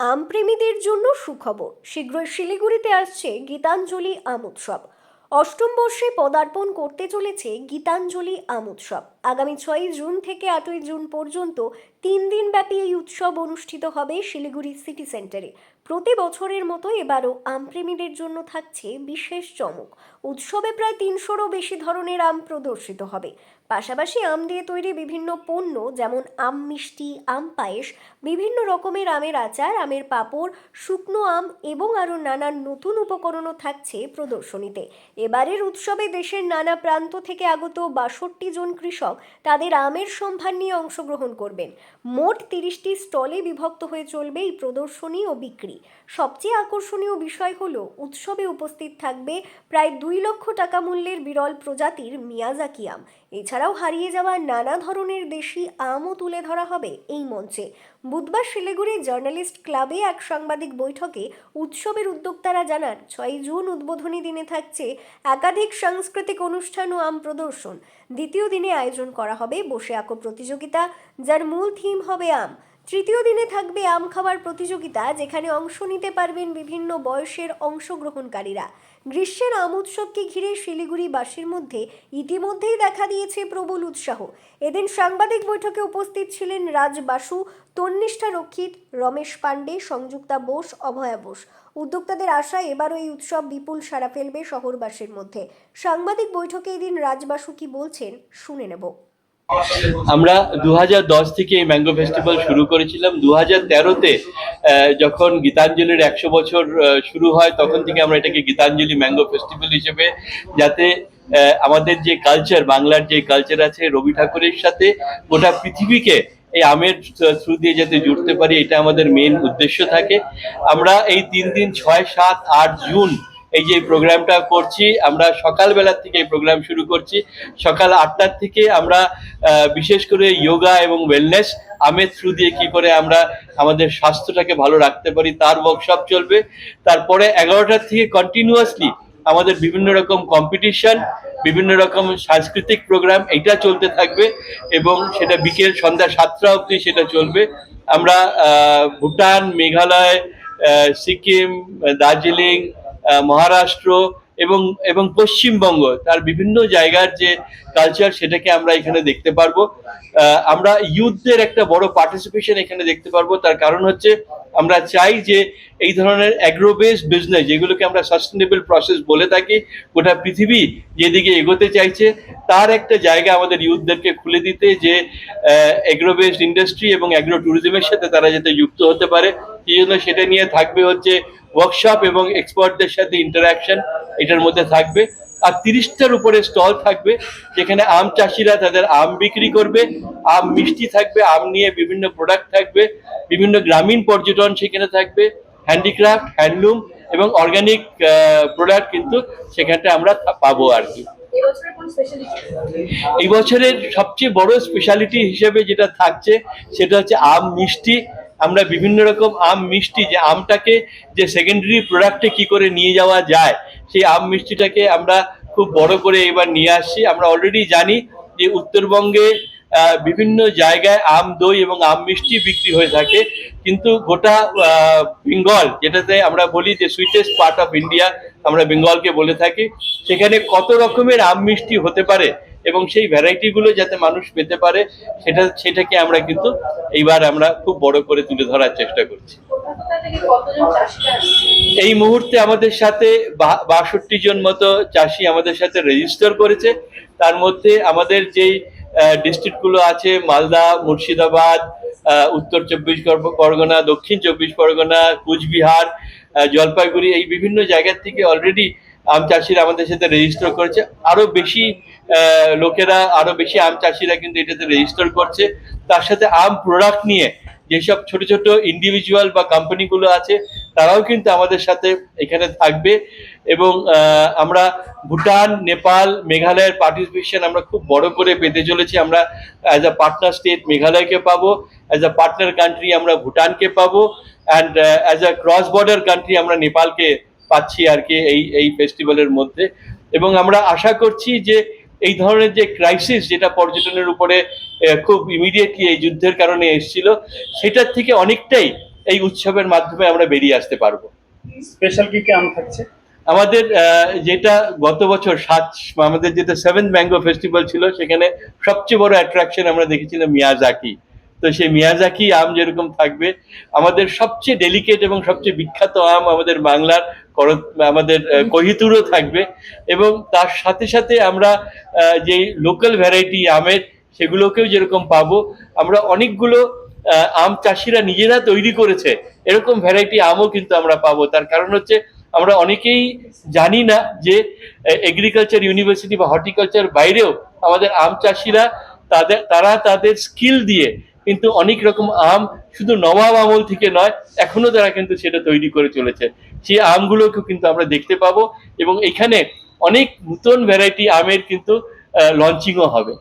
আমপ্রেমীদের জন্য সুখবর। শীঘ্রই শিলিগুড়িতে আসছে গীতাঞ্জলি আম উৎসব অষ্টম বর্ষে পদার্পণ করতে চলেছে গীতাঞ্জলি আম উৎসব আগামী ছয়ই জুন থেকে আটই জুন পর্যন্ত তিন দিনব্যাপী এই উৎসব অনুষ্ঠিত হবে শিলিগুড়ি সিটি সেন্টারে। প্রতি বছরের মতো এবারও আমপ্রেমীদের জন্য থাকছে বিশেষ চমক। উৎসবে প্রায় তিনশোরও বেশি ধরনের আম প্রদর্শিত হবে। পাশাপাশি আম দিয়ে তৈরি বিভিন্ন পণ্য যেমন আম মিষ্টি, আম পায়েস, বিভিন্ন রকমের আমের আচার, আমের পাঁপড়, শুকনো আম এবং আরও নানান নতুন উপকরণও থাকছে প্রদর্শনীতে। এবারের উৎসবে দেশের নানা প্রান্ত থেকে আগত বাষট্টি জন কৃষক তাদের আমের সম্ভার নিয়ে অংশগ্রহণ করবেন। মোট তিরিশটি স্টলে বিভক্ত হয়ে চলবে এই প্রদর্শনী ও বিক্রি। সবচেয়ে আকর্ষণীয় বিষয় হল, উৎসবে উপস্থিত থাকবে প্রায় দুই লক্ষ টাকা মূল্যের বিরল প্রজাতির মিয়াজাকি আম এছাড়াও হারিয়ে যাওয়া নানা ধরনের দেশি আমও তুলে ধরা হবে এই মঞ্চে। বুধবার শিলিগুড়ি জার্নালিস্ট ক্লাবে এক সাংবাদিক বৈঠকে উৎসবের উদ্যোক্তারা জানান, ছয়ই জুন উদ্বোধনী দিনে থাকছে একাধিক সাংস্কৃতিক অনুষ্ঠান ও আম প্রদর্শন। দ্বিতীয় দিনে আয়োজন করা হবে বসে আঁকো প্রতিযোগিতা, যার মূল থিম হবে আম। তৃতীয় দিনে থাকবে আম খাওয়ার প্রতিযোগিতা, যেখানে অংশ নিতে পারবেন বিভিন্ন বয়সের অংশগ্রহণকারীরা। গ্রীষ্মের আম উৎসবকে ঘিরে শিলিগুড়িবাসীর মধ্যে ইতিমধ্যেই দেখা দিয়েছে প্রবল উৎসাহ। এদিন সাংবাদিক বৈঠকে উপস্থিত ছিলেন রাজ বাসু তন্নিষ্ঠা রক্ষিত, রমেশ পাণ্ডে, সংযুক্তা বোস, অভয়া বোস। উদ্যোক্তাদের আশা এবারও এই উৎসব বিপুল সাড়া ফেলবে শহরবাসীর মধ্যে। সাংবাদিক বৈঠকে এদিন রাজবাসু কি বলছেন, শুনে নেব। আমরা দু হাজার দশ থেকে এই ম্যাঙ্গো ফেস্টিভ্যাল শুরু করেছিলাম। দু হাজার তেরোতে যখন গীতাঞ্জলির একশো বছর শুরু হয়, তখন থেকে আমরা এটাকে গীতাঞ্জলি ম্যাঙ্গো ফেস্টিভ্যাল হিসেবে, যাতে আমাদের যে কালচার বাংলার যে কালচার আছে, রবি ঠাকুরের সাথে গোটা পৃথিবীকে এই আমের থ্রু দিয়ে যাতে জুড়তে পারি, এটা আমাদের মেন উদ্দেশ্য থাকে। আমরা এই তিন দিন, ছয়, সাত, আট, জুন এই যে প্রোগ্রামটা করছি, আমরা সকালবেলার থেকে এই প্রোগ্রাম শুরু করছি। সকাল আটটার থেকে আমরা বিশেষ করে যোগা এবং ওয়েলনেস আমের থ্রু দিয়ে কি করে আমরা আমাদের স্বাস্থ্যটাকে ভালো রাখতে পারি, তার ওয়ার্কশপ চলবে। তারপরে এগারোটার থেকে কন্টিনিউয়াসলি আমাদের বিভিন্ন রকম কম্পিটিশন বিভিন্ন রকম সাংস্কৃতিক প্রোগ্রাম এটা চলতে থাকবে এবং সেটা বিকেল সন্ধ্যা সাতটা অবধি সেটা চলবে। আমরা ভুটান, মেঘালয় সিকিম, দার্জিলিং মহারাষ্ট্র এবং এবং পশ্চিমবঙ্গ, তার বিভিন্ন জায়গার যে কালচার সেটাকে আমরা এখানে দেখতে পারব। আমরা ইউথদের একটা বড় পার্টিসিপেশন এখানে দেখতে পারব। তার কারণ হচ্ছে, আমরা চাই যে এই ধরনের অ্যাগ্রো বেসড বিজনেস যেগুলোকে আমরা সাস্টেনেবল প্রসেস বলে থাকি, গোটা পৃথিবী যেদিকে এগোতে চাইছে, তার একটা জায়গা আমাদের ইউথদেরকে খুলে দিতে যে অ্যাগ্রো বেসড ইন্ডাস্ট্রি এবং অ্যাগ্রো ট্যুরিজমের সাথে তারা যাতে যুক্ত হতে পারে। সেই জন্য সেটা নিয়ে থাকবে হচ্ছে ওয়ার্কশপ এবং এক্সপার্টদের সাথে ইন্টারাকশন এটার মধ্যে থাকবে। আর তিরিশটার উপরে স্টল থাকবে যেখানে আম চাষিরা তাদের আম বিক্রি করবে আম মিষ্টি থাকবে আম নিয়ে বিভিন্ন প্রোডাক্ট থাকবে বিভিন্ন গ্রামীণ পর্যটন সেখানে থাকবে হ্যান্ডিক্রাফট হ্যান্ডলুম এবং অর্গানিক প্রোডাক্ট কিন্তু সেখানটা আমরা পাবো আর কি। এই বছরের সবচেয়ে বড় স্পেশালিটি হিসেবে যেটা থাকছে সেটা হচ্ছে আম মিষ্টি। আমরা বিভিন্ন রকম আম মিষ্টি, যে আমটাকে যে সেকেন্ডারি প্রোডাক্টে কি করে নিয়ে যাওয়া যায়, সেই আম মিষ্টিটাকে আমরা খুব বড় করে এবার নিয়ে আসছি। আমরা অলরেডি জানি যে উত্তরবঙ্গে বিভিন্ন জায়গায় আম দই এবং আম মিষ্টি বিক্রি হয়ে থাকে। কিন্তু গোটা বেঙ্গল, যেটাতে আমরা বলি যে সুইটেস্ট পার্ট অফ ইন্ডিয়া আমরা বেঙ্গলকে বলে থাকি, সেখানে কত রকমের আম মিষ্টি হতে পারে? এবং সেই ভ্যারাইটিগুলো যাতে মানুষ পেতে পারে, সেটা, সেটাকে আমরা কিন্তু এইবার আমরা খুব বড় করে তুলে ধরার চেষ্টা করছি। এই মুহূর্তে আমাদের সাথে বাষট্টি জন মতো চাষি আমাদের সাথে রেজিস্টার করেছে। তার মধ্যে আমাদের যেই ডিস্ট্রিক্টগুলো আছে, মালদা, মুর্শিদাবাদ উত্তর চব্বিশ পরগনা, দক্ষিণ চব্বিশ পরগনা, কুচবিহার জলপাইগুড়ি, এই বিভিন্ন জায়গা থেকে অলরেডি আম চাষিরা আমাদের সাথে রেজিস্টার করেছে। আরও বেশি লোকেরা, আরও বেশি আম চাষিরা কিন্তু এটাতে রেজিস্টার করছে। তার সাথে আম প্রোডাক্ট নিয়ে যেসব ছোট ছোট ইন্ডিভিজুয়াল বা কোম্পানিগুলো আছে, তারাও কিন্তু আমাদের সাথে এখানে থাকবে। এবং আমরা ভুটান, নেপাল, মেঘালয়ের পার্টিসিপেশন আমরা খুব বড় করে পেতে চলেছি। আমরা অ্যাজ আ পার্টনার স্টেট মেঘালয়কে পাবো অ্যাজ আ পার্টনার কান্ট্রি আমরা ভুটানকে পাবো and as a cross border country আমরা নেপালকে পাচ্ছি আর কি এই এই ফেস্টিভ্যালের মধ্যে। এবং আমরা আশা করছি যে এই ধরনের যে ক্রাইসিস যেটা পর্যটনের উপরে খুব ইমিডিয়েটলি এই যুদ্ধের কারণে এসেছিল সেটার থেকে অনেকটাই এই উৎসবের মাধ্যমে আমরা বেরিয়ে আসতে পারব। স্পেশাল কি কি আম থাকছে? আমাদের যেটা গত বছর সাত আমাদের যেটা সেভেন ম্যাঙ্গো ফেস্টিভ্যাল ছিল সেখানে সবচেয়ে বড় অ্যাট্রাকশন আমরা দেখেছিলাম মিয়াজাকি। তো সেই মিয়াজাকি আম যেরকম থাকবে, আমাদের সবচেয়ে ডেলিকেট এবং সবচেয়ে বিখ্যাত আম আমাদের বাংলার আমাদের কহিতুরও থাকবে এবং তার সাথে সাথে আমরা যেই লোকাল ভ্যারাইটি আমের সেগুলোকেও যেরকম পাবো, আমরা অনেকগুলো আম চাষিরা নিজেরা তৈরি করেছে, এরকম ভ্যারাইটি আমও কিন্তু আমরা পাবো। তার কারণ হচ্ছে আমরা অনেকেই জানি না যে এগ্রিকালচার ইউনিভার্সিটি বা হর্টিকালচার বাইরেও আমাদের আম চাষিরা তাদের, তারা তাদের স্কিল দিয়ে কিন্তু অনেক রকম আম শুধু নবাব আমল থেকে নয় এখনও তারা কিন্তু সেটা তৈরি করে চলেছে। সেই আমগুলোকেও কিন্তু আমরা দেখতে পাবো এবং এখানে অনেক নতুন ভ্যারাইটি আমের কিন্তু লঞ্চিংও হবে।